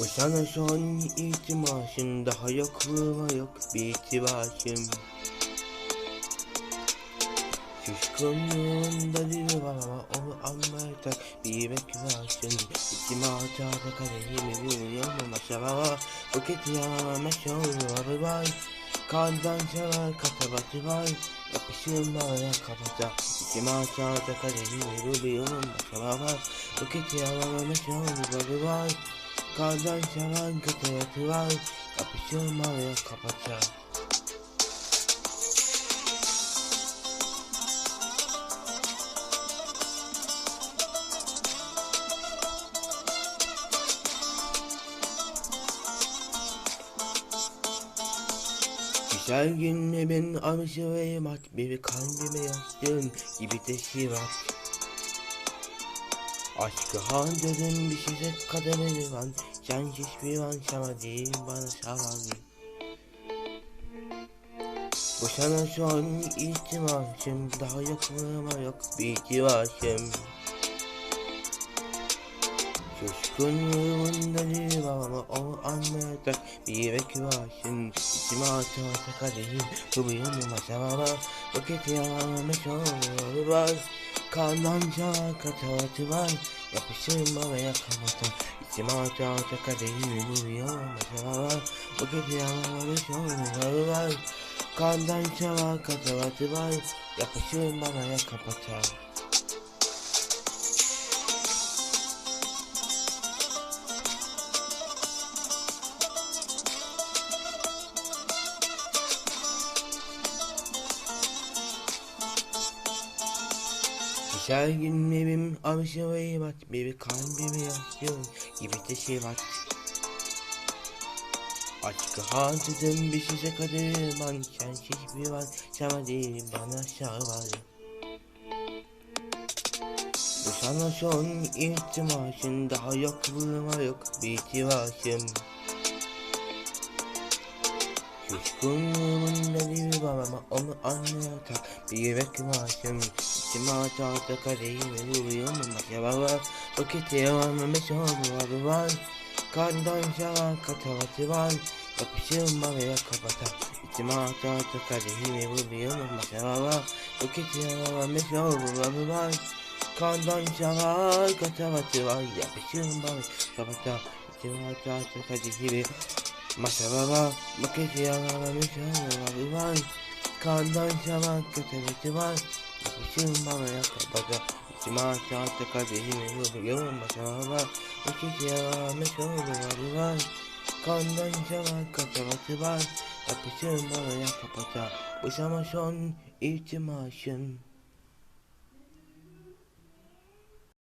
Bu sana son iltimasım Daha yok vurma yok bir itibarım Şuşkunluğunda bir var ama onu anlayacak bir bekvarsın İçime atacak kadehimi vuruyorum aşağı Buket yağma şovları var. Kandan sever katabatı var. Yapışırım bana kapata İçime atacak kadehimi vuruyorum aşağı Buket yağma şovları var. Kandan sever katabatı var Yapışırım bana kapata Güzel günle ben arşiveyim at bir kalbime yazdığın gibi teşhirat Aşkı handırın bir size kaderimi var Sen hiçbir an sana değil bana savan Bu sana son ihtimasım Daha yok ama yok bir divasım Coşkunluğunda bir var ama o anlayacak bir bekvarsın İçime atacak kadehim bu bir yanıma sababa Vakit yağmış olur var Kanlanca katatı var. Yapışırım havaya kamata İçime atacak kadehim bu bir yanıma sababa Vakit yağmış olur var Kanlanca katatı var. Yapışırım havaya kapata Güzel günlerim arşivayı bat Bir kalbimi yaşıyor gibi teşhirat Aşkı harcadım bir size kaderim an Sen hiçbir an sana değil bana şavar Bu sana son ihtimasın Daha yok vurma yok bir itibarım Kuşkunluğunda bir var ama onu anlayacak bir bekvarsın İçime atacak kadehimi vuruyorum acaba var Vakiti yavaşlamış olmaları var. Kandan şava katavatı var. Yapışırım bana kapata İçime atacak kadehimi vuruyorum acaba var Vakiti yavaşlamış olmaları var. Kandan şava katavatı var. Yapışırım bana kapata İçime atacak kadehimi Masababa maket yağlamış havaları var. Kandan şaman kötebeti var Yapışım bana yakabada İçime aşağıda kadehimi vuruyorum Masababa maket yağlamış havaları var. Kandan şaman kötebeti var Yapışım bana yakabada Bu sana son iltimasım